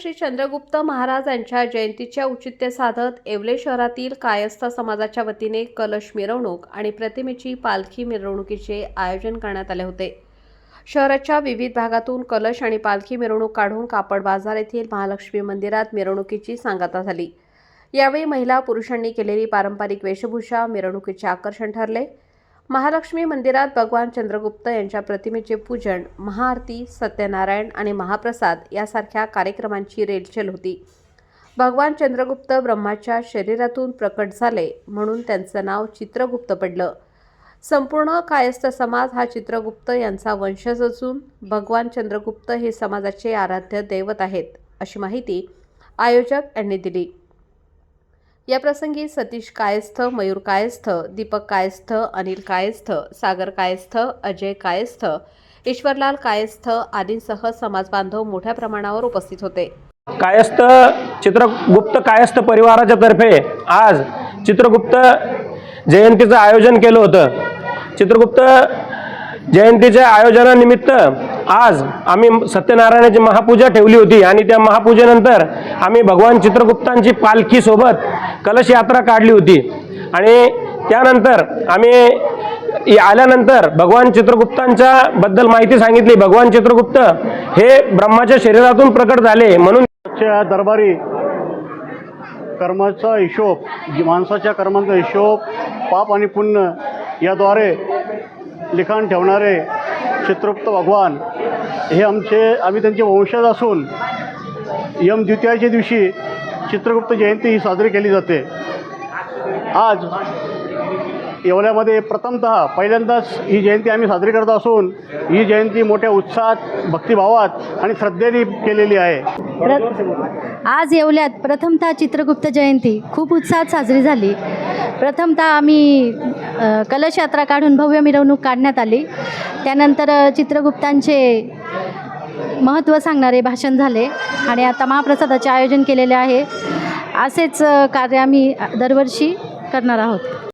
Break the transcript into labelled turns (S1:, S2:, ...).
S1: श्री चंद्रगुप्त महाराज यांच्या जयंतीच्या औचित्य साधत येवले शहरातील कायस्थ समाजाच्या वतीने कलश मिरवणूक आणि प्रतिमेची पालखी मिरवणुकीचे आयोजन करण्यात आले होते. शहराच्या विविध भागातून कलश आणि पालखी मिरवणूक काढून कापड बाजार येथील महालक्ष्मी मंदिरात मिरवणुकीची सांगता झाली. यावेळी महिला पुरुषांनी केलेली पारंपरिक वेशभूषा मिरवणुकीचे आकर्षण ठरले. महालक्ष्मी मंदिरात भगवान चंद्रगुप्त यांच्या प्रतिमेचे पूजन महाआरती सत्यनारायण आणि महाप्रसाद यासारख्या कार्यक्रमांची रेलचेल होती. भगवान चंद्रगुप्त ब्रह्माच्या शरीरातून प्रकट झाले म्हणून त्यांचं नाव चित्रगुप्त पडलं. संपूर्ण कायस्थ समाज हा चित्रगुप्त यांचा वंशज असून भगवान चंद्रगुप्त हे समाजाचे आराध्य दैवत आहेत अशी माहिती आयोजक यांनी दिली. याप्रसंगी सतीश कायस्थ मयूर कायस्थ दीपक कायस्थ अनिल कायस्थ सागर कायस्थ अजय कायस्थ ईश्वरलाल कायस्थ आदींसह समाजबांधव मोठ्या प्रमाणावर उपस्थित होते.
S2: कायस्थ चित्रगुप्त कायस्थ परिवाराच्या तर्फे आज चित्रगुप्त जयंतीचं आयोजन केलं होतं. चित्रगुप्त जयंतीच्या आयोजनानिमित्त आज आम्ही सत्यनारायणाची महापूजा ठेवली होती आणि त्या महापूजेनंतर आम्ही भगवान चित्रगुप्तांची पालखीसोबत कलशयात्रा कलश यात्रा काढली होती. आणि त्यानंतर आम्ही आल्यानंतर भगवान चित्रगुप्तांच्या बद्दल माहिती सांगितली. भगवान चित्रगुप्त हे ब्रह्माच्या शरीरातून प्रकट झाले म्हणून
S3: च्या दरबारी कर्माचा हिशोब माणसाच्या कर्मांचा हिशोब पाप आणि पुण्य याद्वारे लिखाण ठेवणारे चित्रगुप्त भगवान हे आमचे आम्ही त्यांचे वंशज असून यम द्वितीयाच्या दिवशी चित्रगुप्त जयंती ही साजरी केली जाते. आज येवल्यामध्ये प्रथमतः पहिल्यांदाच ही जयंती आम्ही साजरी करत असून ही जयंती मोठ्या उत्साहात भक्तिभावात आणि श्रद्धेने केलेली आहे.
S4: आज येवल्यात प्रथमतः चित्रगुप्त जयंती. खूप उत्साहात साजरी झाली. प्रथमतः आम्ही कलश यात्रा काढून भव्य मिरवणूक काढण्यात आली. त्यानंतर चित्रगुप्तांचे महत्त्व सांगणारे भाषण झाले आणि आता महाप्रसादाचे आयोजन केलेले आहे. असेच कार्य आम्ही दरवर्षी करणार आहोत.